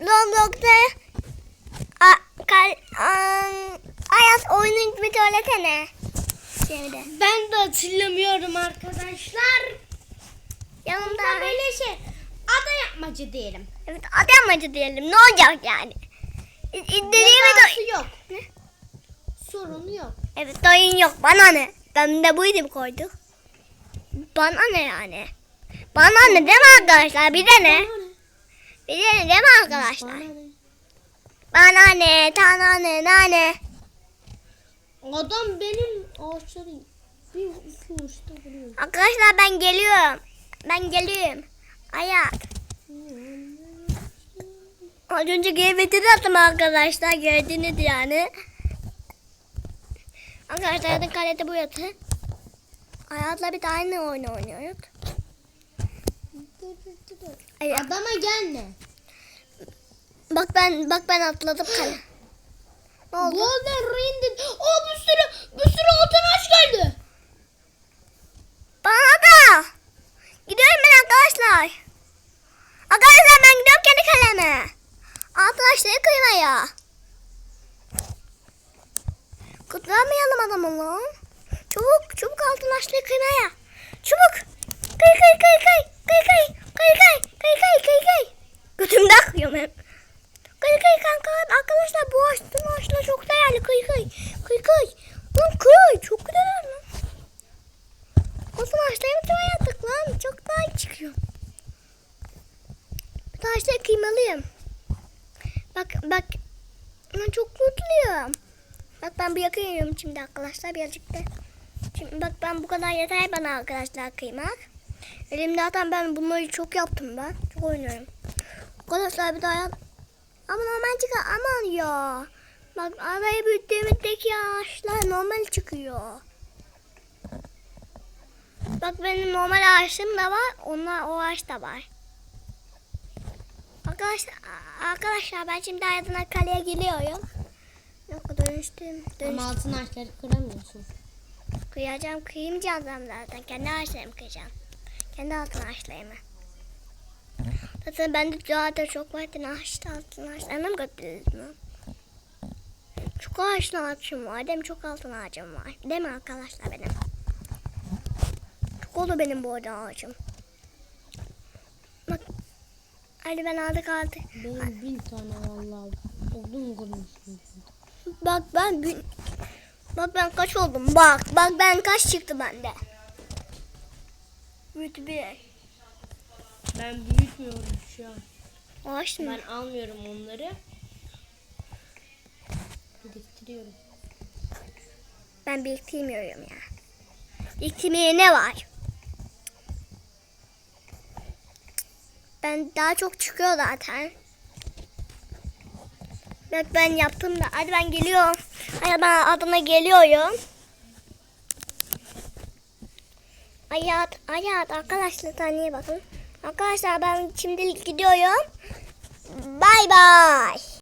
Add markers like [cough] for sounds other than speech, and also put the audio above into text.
Roblox'ta Ayaz oyunun bir söylesene. Şimdi. Ben de hatırlamıyorum arkadaşlar. Yanımda Bunda böyle şey ada yapmacı diyelim. Evet adam acı diyelim. Ne olacak yani? İ- İndireyim Cezası mi? yok. Sorunu yok. Evet dayın yok. Bana ne? Ben de buydu koyduk. Bana ne yani? Bana ne değil mi arkadaşlar? Bir de ne? Bir de ne değil mi arkadaşlar? Bana ne? Tana ne? Nane? Adam benim ağaçları bir iki uçta vuruyor. Arkadaşlar ben geliyorum. Ben geliyorum. Ayak. Az önce GBT'de attım arkadaşlar. Gördünüz yani. Arkadaşlar zaten kalede bu yatı. Hayatla bir tane oyun oynuyoruz. Ay, Adama gelme. bak ben bak ben atladım kale. [gasps] Ne oldu? Golden Ring. Aa bir sürü bir sürü altın aç geldi. Bana da. Gidiyorum ben arkadaşlar. Arkadaşlar ben gidiyorum kendi kaleme. Arkadaşları kıymaya. Kutlamayalım adamı lan. Çabuk çabuk altın açlığı kıymaya. Çabuk. Altın ağaçları mı yaptık lan? Çok daha çıkıyor. Taşları kıymalıyım. Bak bak. Ben çok mutluyum. Bak ben bu yakıyorum şimdi arkadaşlar birazcık da. Şimdi bak ben bu kadar yeter bana arkadaşlar kıymak. Elimde zaten ben bunları çok yaptım ben. Çok oynuyorum. Arkadaşlar bir daha yap. Ama normal çıkar aman ya. Bak araya büyüttüğümüzdeki ağaçlar normal çıkıyor. Bak benim normal ağaçım da var. Onlar o ağaç da var. Arkadaşlar, arkadaşlar ben şimdi Aydın'a kaleye geliyorum. Yok dönüştüm. Dönüş, Ama altın ağaçları kıramıyorsun. kıyacağım. Kıymayacağım ben zaten. Kendi ağaçlarımı kıyacağım. Kendi altın ağaçlarımı. Zaten bende zaten çok var. Ağaçta altın ağaçlarını mı götürürüz mü? Çok ağaçlı ağaçım var. Mi? Çok altın ağacım var. Değil mi arkadaşlar benim? Oldu benim bu arada ağacım. Bak. Hadi ben aldık aldık. Benim bin tane vallahi odun kırmışım. Bak ben gün... Bak ben kaç oldum? Bak bak ben kaç çıktı bende. Rütbe. Ben büyütmüyorum şu an. Ağaç mı? Ben almıyorum onları. Biriktiriyorum. Ben biriktirmiyorum ya. Biriktirmeye ne var? Ben daha çok çıkıyor zaten. Bak ben yaptım da. Hadi ben geliyorum. Hadi ben adına geliyorum. Hayat, hayat arkadaşlar taneye bakın. Arkadaşlar ben şimdilik gidiyorum. Bay bay.